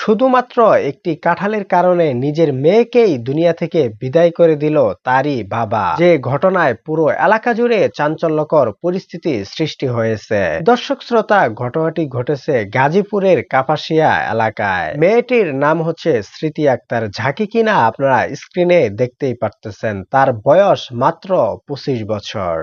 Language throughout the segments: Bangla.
শুধুমাত্র একটি কাঁঠালের কারণে নিজের মেয়েকেই দুনিয়া থেকে বিদায় করে দিল তারই বাবা। যে ঘটনায় পুরো এলাকা জুড়ে চাঞ্চল্যকর পরিস্থিতি সৃষ্টি হয়েছে। দর্শক শ্রোতা, ঘটনাটি ঘটেছে গাজীপুরের কাপাসিয়া এলাকায়। মেয়েটির নাম হচ্ছে স্মৃতি আক্তার। ঝাঁকি কিনা আপনারা স্ক্রিনে দেখতেই পারতেছেন, তার বয়স মাত্র পঁচিশ বছর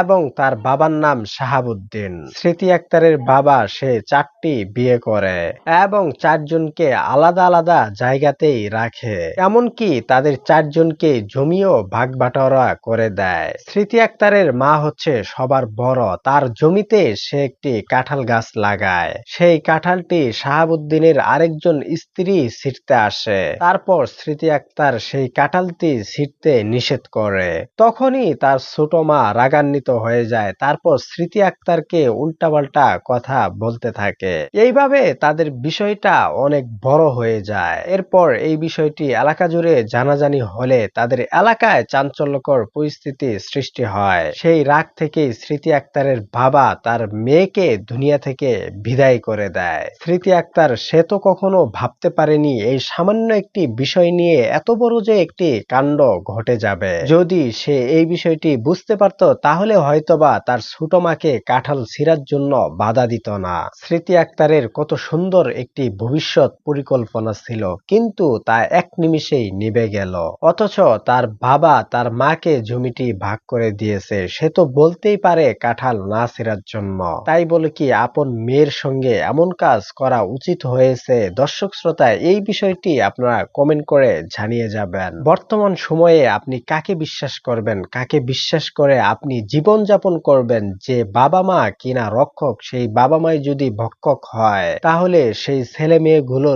এবং তার বাবার নাম শাহাবুদ্দিন। স্মৃতি আক্তারের বাবা সে চারটি বিয়ে করে এবং চারজনকে আলাদা আলাদা জায়গাতেই রাখে। এমনকি তাদের চারজনকে জমিও ভাগ বাটোয়ারা করে দেয়। স্মৃতি আক্তারের মা হচ্ছে সবার বড়। তার জমিতে সে একটি কাঁঠাল গাছ লাগায়। সেই কাঁঠালটি শাহাবুদ্দিনের আরেকজন স্ত্রী ছিটতে আসে। তারপর স্মৃতি আক্তার সেই কাঁঠালটি ছিটতে নিষেধ করে। তখনই তার ছোট মা রাগান্বিত হয়ে যায়। তারপর স্মৃতি আক্তারকে উল্টাপাল্টা কথা বলতে থাকে। এইভাবে তাদের বিষয়টা অনেক বড় হয়ে যায়। এরপর এই বিষয়টি এলাকা জুড়ে জানাজানি হলে তাদের এলাকায় চাঞ্চল্যকর পরিস্থিতি সৃষ্টি হয়। সেই রাগ থেকে স্মৃতি আক্তারের বাবা তার মেয়েকে দুনিয়া থেকে বিদায় করে দেয়। স্মৃতি আক্তার সে তো কখনো ভাবতে পারেনি এই সামান্য একটি বিষয় নিয়ে এত বড় যে একটি কাণ্ড ঘটে যাবে। যদি সে এই বিষয়টি বুঝতে পারত, তাহলে হয়তোবা তার ছোট মাকে কাঁঠাল ছিঁড়ার জন্য বাধা দিত না। স্মৃতি আক্তারের কত সুন্দর একটি ভবিষ্যৎ পরিকল্পনা ছিল, কিন্তু তা এক নিমিষেই নিভে গেল। অথচ তার বাবা তার মাকে জমিটি ভাগ করে দিয়েছে, সে তো বলতেই পারে কাঁঠাল না ছিঁড়ার জন্য। তাই বলে কি আপন মেয়ের সঙ্গে এমন কাজ করা উচিত হয়েছে? দর্শক শ্রোতা, এই বিষয়টি আপনারা কমেন্ট করে জানিয়ে যাবেন। বর্তমান সময়ে আপনি কাকে বিশ্বাস করবেন? কাকে বিশ্বাস করে আপনি জীবন যাপন করবেন? যে বাবা মা কিনা রক্ষক, সেই বাবা মাই যদি ভক্ষক হয়, তাহলে সেই ছেলে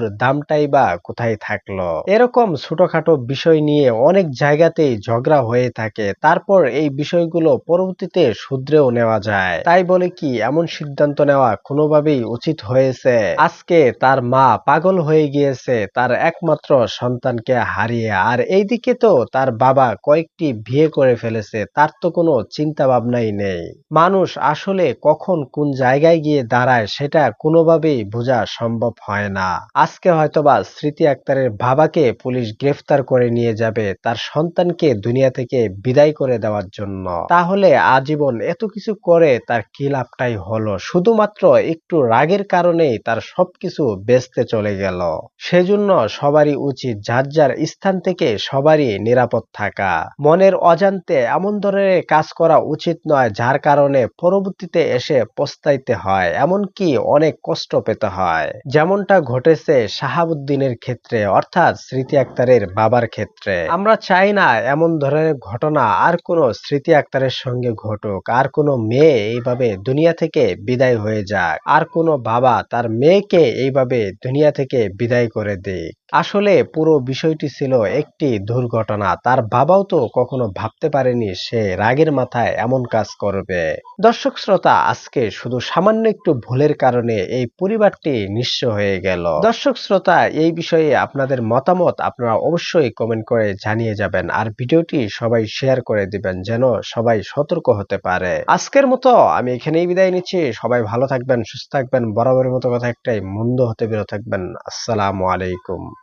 মেয়েগুলোর দামটাই বা কোথায় থাকল? এরকম ছোটখাটো বিষয় নিয়ে অনেক জায়গাতেই ঝগড়া হয়ে থাকে। তারপর এই বিষয়গুলো পরবর্তীতে শুধরেও নেওয়া যায়। তাই বলে কি, এমন সিদ্ধান্ত নেওয়া কোনোভাবেই উচিত হয়েছে। আজকে তার মা পাগল হয়ে গিয়েছে, তার একমাত্র সন্তানকে হারিয়ে। আর এইদিকে তো তার বাবা কয়েকটি বিয়ে করে ফেলেছে, তার তো কোনো চিন্তা ভাবনাই নেই। মানুষ আসলে কখন কোন জায়গায় গিয়ে দাঁড়ায় সেটা কোনোভাবেই বোঝা সম্ভব হয় না। আজকে হয়তোবা স্মৃতি আক্তারের বাবাকে পুলিশ গ্রেফতার করে নিয়ে যাবে তার সন্তানকে দুনিয়া থেকে বিদায় করে দেওয়ার জন্য। তাহলে আজীবন এত কিছু করে তার কি লাভটাই হলো? শুধুমাত্র একটু রাগের কারণেই তার সবকিছু বেচতে চলে গেল। সেজন্য সবারই উচিত যার যার স্থান থেকে সবারই নিরাপদ থাকা। মনের অজান্তে এমন ধরনের কাজ করা উচিত নয় যার কারণে পরবর্তীতে এসে পস্তাইতে হয়, এমনকি অনেক কষ্ট পেতে হয়। যেমনটা ঘটেছে শাহাবুদ্দিনের ক্ষেত্রে, অর্থাৎ স্মৃতি আক্তারের বাবার ক্ষেত্রে। আমরা চাই না এমন ধরনের ঘটনা, আর কোনো স্মৃতি আক্তারের সঙ্গে ঘটুক, আর কোনো মেয়ে এইভাবে দুনিয়া থেকে বিদায় হয়ে যাক, আর কোনো বাবা তার মেয়েকে এইভাবে দুনিয়া থেকে বিদায় করে দিক। আসলে পুরো বিষয়টি ছিল একটি দুর্ঘটনা, তার বাবাও তো কখনো ভাবতে পারেনি সে রাগের মাথায় এমন কাজ করবে। দর্শক শ্রোতা, আজকে শুধু সামান্য একটু ভুলের কারণে এই পরিবারটি নিঃস্ব হয়ে গেল। দর্শক শ্রোতা, এই বিষয়ে আপনাদের মতামত আপনারা অবশ্যই কমেন্ট করে জানিয়ে যাবেন। আর ভিডিওটি সবাই শেয়ার করে দিবেন যেন সবাই সতর্ক হতে পারে। আজকের মতো আমি এখানেই বিদায় নিচ্ছি। সবাই ভালো থাকবেন, সুস্থ থাকবেন। বরাবরের মতো কথা একটাই, মন্দ হতে বেরো থাকবেন। আসসালামু আলাইকুম।